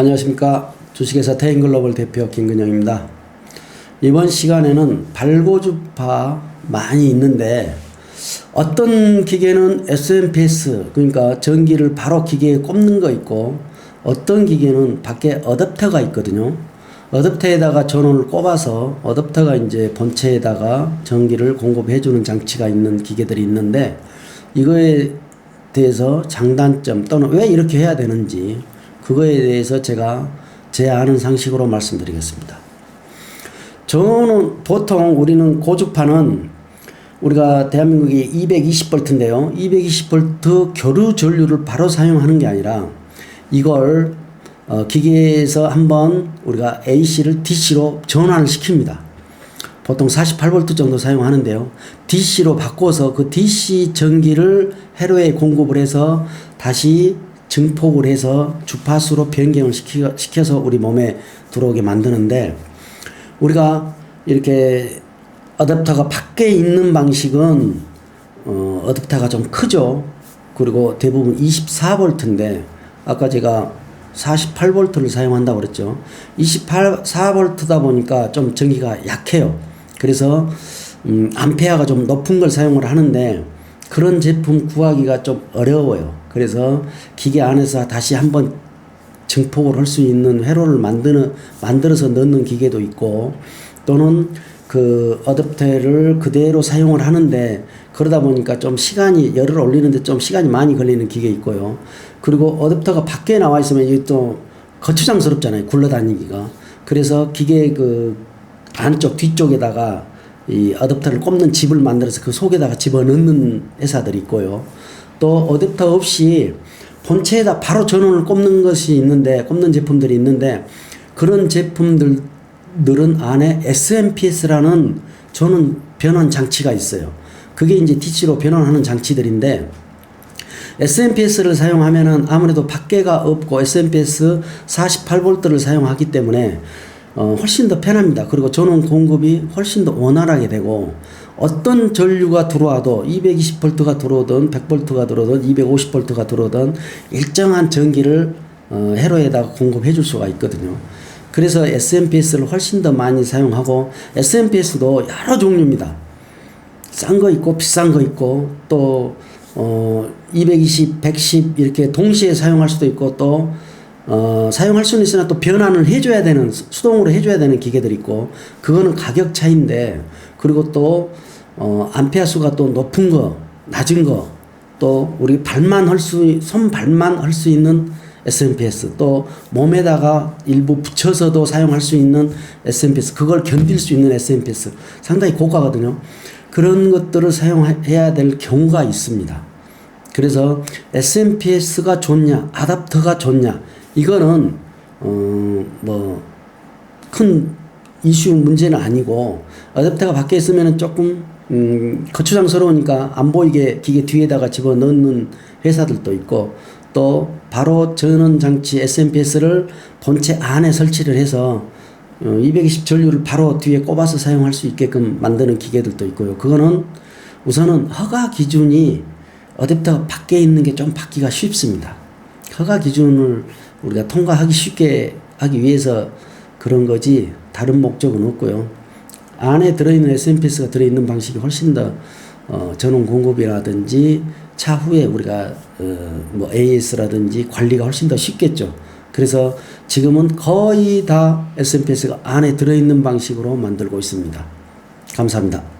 안녕하십니까. 주식회사 태인글로벌 대표 김근영입니다. 이번 시간에는 발고주파 많이 있는데 어떤 기계는 SMPS 그러니까 전기를 바로 기계에 꼽는 거 있고 어떤 기계는 밖에 어댑터가 있거든요. 어댑터에다가 전원을 꼽아서 어댑터가 이제 본체에다가 전기를 공급해 주는 장치가 있는 기계들이 있는데 이거에 대해서 장단점 또는 왜 이렇게 해야 되는지 그거에 대해서 제가 제 아는 상식으로 말씀드리겠습니다. 저는 보통 우리는 고주파는 우리가 대한민국이 220볼트인데요. 220볼트 교류 전류를 바로 사용하는 게 아니라 이걸 어, 기계에서 한번 우리가 AC를 DC로 전환을 시킵니다. 보통 48V 정도 사용하는데요. DC로 바꿔서 그 DC 전기를 회로에 공급을 해서 다시 증폭을 해서 주파수로 변경을 시켜서 우리 몸에 들어오게 만드는데 우리가 이렇게 어댑터가 밖에 있는 방식은 어, 어댑터가 좀 크죠. 그리고 대부분 24V인데 아까 제가 48V를 사용한다고 그랬죠. 24V다 보니까 좀 전기가 약해요. 그래서 음, 암페어가 좀 높은 걸 사용을 하는데 그런 제품 구하기가 좀 어려워요. 그래서 기계 안에서 다시 한번 증폭을 할 수 있는 회로를 만드는 만들어서 넣는 기계도 있고 또는 그 어댑터를 그대로 사용을 하는데 그러다 보니까 좀 시간이 열을 올리는데 좀 시간이 많이 걸리는 기계 있고요. 그리고 어댑터가 밖에 나와 있으면 이게 또 거추장스럽잖아요. 굴러다니기가. 그래서 기계 그 안쪽 뒤쪽에다가 이 어댑터를 꼽는 집을 만들어서 그 속에다가 집어넣는 회사들이 있고요. 또 어댑터 없이 본체에다 바로 전원을 꼽는 것이 있는데 꼽는 제품들이 있는데 그런 제품들은 안에 SMPS라는 전원 변환 장치가 있어요. 그게 이제 DC로 변환하는 장치들인데 SMPS를 사용하면은 아무래도 밖에가 없고 SMPS 48V를 사용하기 때문에 어, 훨씬 더 편합니다. 그리고 전원 공급이 훨씬 더 원활하게 되고 어떤 전류가 들어와도 220V가 들어오든 100V가 들어오든 250V가 들어오든 일정한 전기를 어, 회로에다가 공급해 줄 수가 있거든요. 그래서 SMPS를 훨씬 더 많이 사용하고 SMPS도 여러 종류입니다. 싼 거 있고 비싼 거 있고 또 어, 220, 110 이렇게 동시에 사용할 수도 있고 또 어, 사용할 수는 있으나 또 변환을 해줘야 되는 수동으로 해줘야 되는 기계들이 있고 그거는 가격 차이인데 그리고 또 어, 암페아 수가 또 높은 거 낮은 거 또 우리 발만 할수 손 발만 할 수 있는 SMPS 또 몸에다가 일부 붙여서도 사용할 수 있는 SMPS 그걸 견딜 수 있는 SMPS 상당히 고가거든요. 그런 것들을 사용해야 될 경우가 있습니다. 그래서 SMPS가 좋냐, 아답터가 좋냐, 이거는, 어, 뭐, 큰 이슈 문제는 아니고, 어댑터가 밖에 있으면 조금, 음, 거추장스러우니까 안 보이게 기계 뒤에다가 집어 넣는 회사들도 있고, 또 바로 전원 장치 SMPS를 본체 안에 설치를 해서 어, 220 전류를 바로 뒤에 꼽아서 사용할 수 있게끔 만드는 기계들도 있고요. 그거는 우선은 허가 기준이 어댑터 밖에 있는 게 좀 받기가 쉽습니다. 허가 기준을 우리가 통과하기 쉽게 하기 위해서 그런 거지 다른 목적은 없고요. 안에 들어있는 SMPS가 들어있는 방식이 훨씬 더 어, 전원 공급이라든지 차후에 우리가 어, 뭐 AS라든지 관리가 훨씬 더 쉽겠죠. 그래서 지금은 거의 다 SMPS가 안에 들어있는 방식으로 만들고 있습니다. 감사합니다.